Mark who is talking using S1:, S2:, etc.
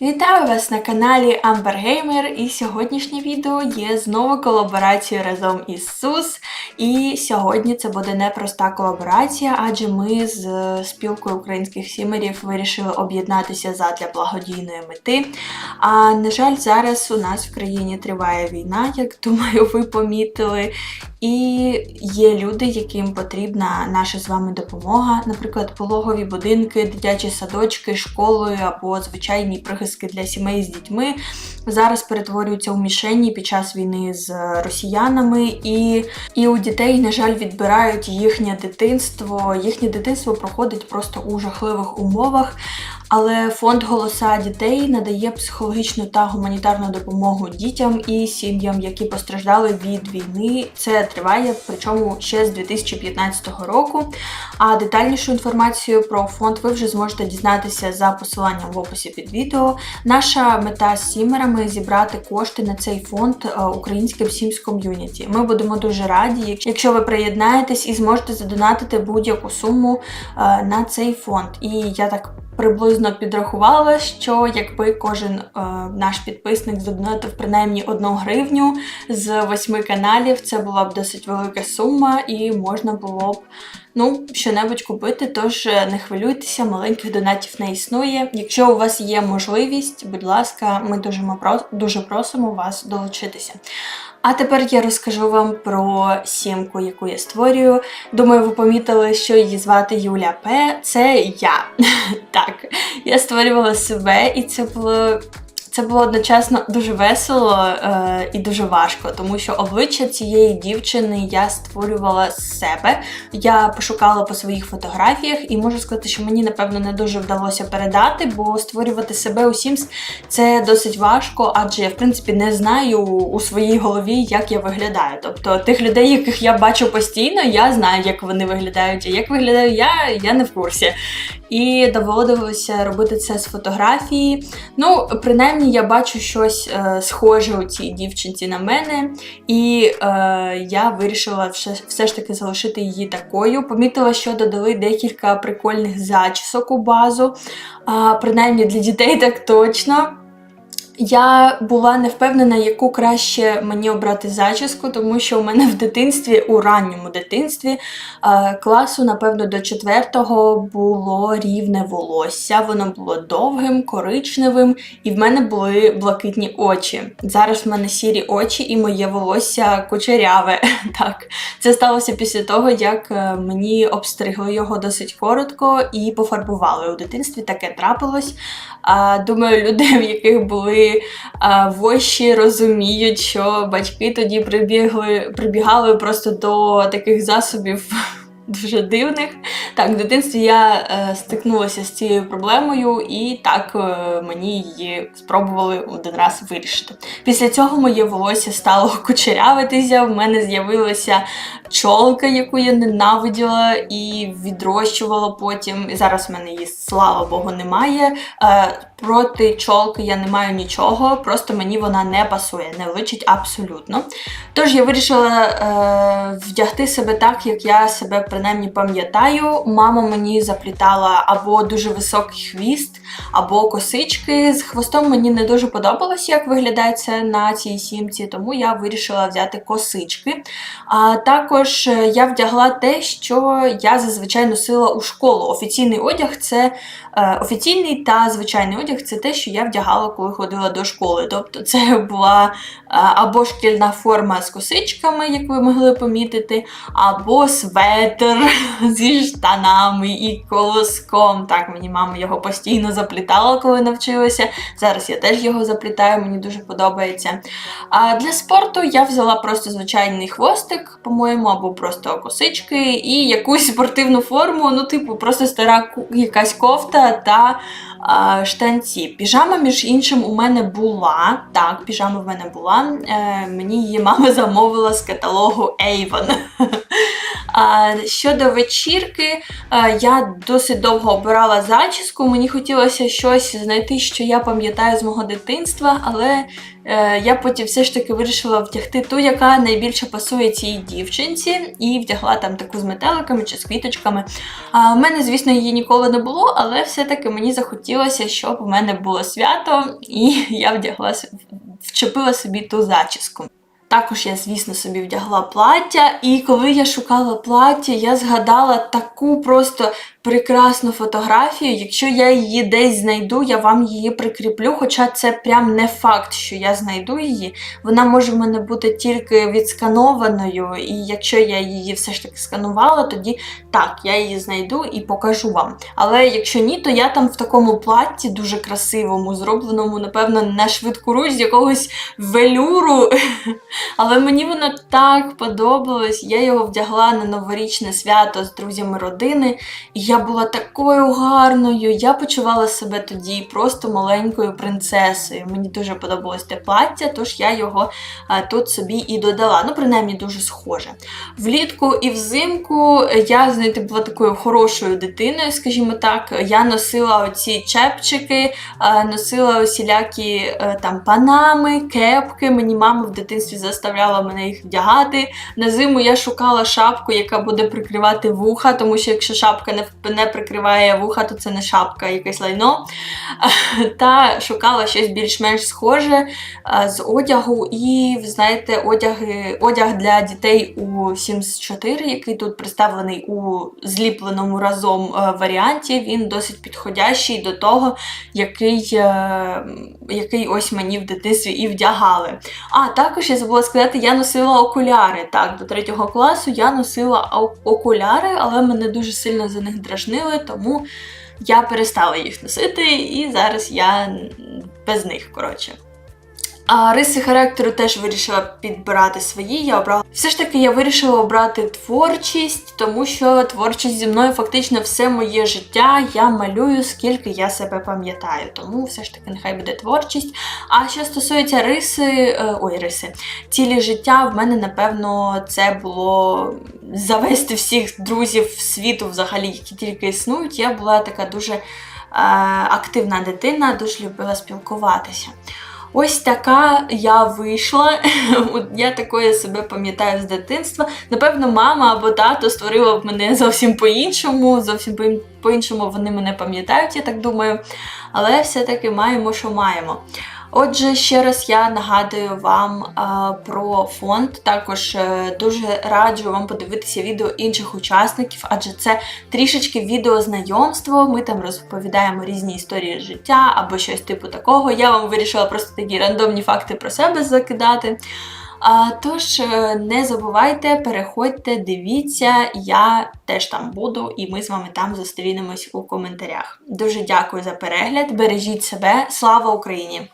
S1: Вітаю вас на каналі Amber Gamer і сьогоднішнє відео є знову колаборацією разом із SUS. І сьогодні це буде непроста колаборація, адже ми з спілкою українських сімерів вирішили об'єднатися задля благодійної мети. А на жаль, зараз у нас в країні триває війна, як думаю, ви помітили. І є люди, яким потрібна наша з вами допомога, наприклад, пологові будинки, дитячі садочки, школи або звичайні прихистки для сімей з дітьми зараз перетворюються у мішені під час війни з росіянами, і, і у дітей, на жаль, відбирають їхнє дитинство. Їхнє дитинство проходить просто у жахливих умовах. Але фонд Голоса дітей надає психологічну та гуманітарну допомогу дітям і сім'ям, які постраждали від війни. Це триває, причому ще з 2015 року. А детальнішу інформацію про фонд ви вже зможете дізнатися за посиланням в описі під відео. Наша мета з сімерами зібрати кошти на цей фонд е, українським Sims ком'юніті. Ми будемо дуже раді, якщо ви приєднаєтесь і зможете задонатити будь-яку суму е, на цей фонд. І я так приблизно підрахувала, що якби кожен е, наш підписник задонатив принаймні одну гривню з восьми каналів, це була б досить велика сума, і можна було б ну, що-небудь купити. Тож е, не хвилюйтеся, маленьких донатів не існує. Якщо у вас є можливість, будь ласка, ми дуже, дуже просимо вас долучитися. А тепер я розкажу вам про сімку, яку я створюю. Думаю, ви помітили, що її звати Юля П. Це я. так, я створювала себе, і це було. Це було одночасно дуже весело е, і дуже важко, тому що обличчя цієї дівчини я створювала з себе. Я пошукала по своїх фотографіях, і можу сказати, що мені, напевно, не дуже вдалося передати, бо створювати себе у Sims це досить важко, адже я, в принципі, не знаю у своїй голові, як я виглядаю. Тобто тих людей, яких я бачу постійно, я знаю, як вони виглядають, а як виглядаю я, я не в курсі. І доводилося робити це з фотографії. Ну, принаймні, я бачу щось е, схоже у цій дівчинці на мене, і е, я вирішила все, все ж таки залишити її такою. Помітила, що додали декілька прикольних зачісок у базу, е, принаймні для дітей так точно. Я була не впевнена, яку краще мені обрати зачіску, тому що у мене в дитинстві, у ранньому дитинстві, е, класу, напевно, до четвертого було рівне волосся. Воно було довгим, коричневим, і в мене були блакитні очі. Зараз в мене сірі очі і моє волосся кучеряве. Так, це сталося після того, як е, мені обстригли його досить коротко і пофарбували у дитинстві. Таке трапилось. Думаю, люди, в яких були а, вощі розуміють, що батьки тоді прибігли, прибігали просто до таких засобів. Дуже дивних. Так, в дитинстві я е, стикнулася з цією проблемою, і так е, мені її спробували один раз вирішити. Після цього моє волосся стало кучерявитися, в мене з'явилася чолка, яку я ненавиділа і відрощувала потім. І зараз в мене її, слава Богу, немає. Е, проти чолки я не маю нічого, просто мені вона не пасує, не личить абсолютно. Тож я вирішила вдягти себе так, як я себе принаймні пам'ятаю. Мама мені заплітала або дуже високий хвіст, або косички. З хвостом мені не дуже подобалось, як виглядає це на цій сімці, тому я вирішила взяти косички. А також я вдягла те, що я зазвичай носила у школу. Офіційний одяг це е, офіційний та звичайний одяг це те, що я вдягала, коли ходила до школи. Тобто, це була е, або шкільна форма з косичками, як ви могли помітити, або светр зі штанами і колоском. Так, мені мама його постійно заплітала, коли навчилася. Зараз я теж його заплітаю, мені дуже подобається. А для спорту я взяла просто звичайний хвостик, по-моєму, або просто косички, і якусь спортивну форму, ну, типу, просто стара якась кофта та а, штанці. Піжама, між іншим, у мене була. Так, піжама в мене була. Е, Мені її мама замовила з каталогу Avon. А, Щодо вечірки, я досить довго обирала зачіску. Мені хотілося щось знайти, що я пам'ятаю з мого дитинства, але е, я потім все ж таки вирішила вдягти ту, яка найбільше пасує цій дівчинці, і вдягла там таку з метеликами чи з квіточками. У мене, звісно, її ніколи не було, але все-таки мені захотілося, щоб у мене було свято, і я вдягла вчепила собі ту зачіску. Також я, звісно, собі вдягла плаття, і коли я шукала плаття, я згадала таку просто прекрасну фотографію. Якщо я її десь знайду, я вам її прикріплю. Хоча це прям не факт, що я знайду її. Вона може в мене бути тільки відсканованою, і якщо я її все ж таки сканувала, тоді так, я її знайду і покажу вам. Але якщо ні, то я там в такому платті дуже красивому, зробленому, напевно, на швидку руч з якогось велюру. Але мені воно так подобалось. Я його вдягла на новорічне свято з друзями родини, і я була такою гарною. Я почувала себе тоді просто маленькою принцесою. Мені дуже подобалось те плаття, тож я його а, тут собі і додала. Ну, принаймні, дуже схоже. Влітку і взимку я, знаєте, була такою хорошою дитиною, скажімо так. Я носила оці чепчики, а, носила усілякі е, там панами, кепки. Мені мама в дитинстві заставляла мене їх вдягати. На зиму я шукала шапку, яка буде прикривати вуха, тому що якщо шапка не, прикриває вуха, то це не шапка, а якесь лайно. Та шукала щось більш-менш схоже з одягу. І, ви знаєте, одяги, одяг для дітей у Sims 4, який тут представлений у зліпленому разом е, варіанті, він досить підходящий до того, який, е, який ось мені в дитинстві і вдягали. А також я забула сказати, я носила окуляри. Так, до третього класу я носила окуляри, але мене дуже сильно за них дражнили, тому я перестала їх носити, і зараз я без них, коротше. А риси характеру теж вирішила підбирати свої. Я обрала. Все ж таки, я вирішила обрати творчість, тому що творчість зі мною фактично все моє життя. Я малюю, скільки я себе пам'ятаю. Тому все ж таки нехай буде творчість. А що стосується риси, е, ой, риси, цілі життя, в мене, напевно, це було завести всіх друзів світу, взагалі, які тільки існують. Я була така дуже е, активна дитина, дуже любила спілкуватися. Ось така я вийшла. Я такою себе пам'ятаю з дитинства. Напевно, мама або тато створила б мене зовсім по-іншому, зовсім по-іншому вони мене пам'ятають, я так думаю. Але все-таки маємо, що маємо. Отже, ще раз я нагадую вам а, про фонд. Також е, дуже раджу вам подивитися відео інших учасників, адже це трішечки відеознайомство. Ми там розповідаємо різні історії життя або щось типу такого. Я вам вирішила просто такі рандомні факти про себе закидати. Тож е, не забувайте, переходьте, дивіться, я теж там буду, і ми з вами там зустрінемось у коментарях. Дуже дякую за перегляд, бережіть себе, слава Україні!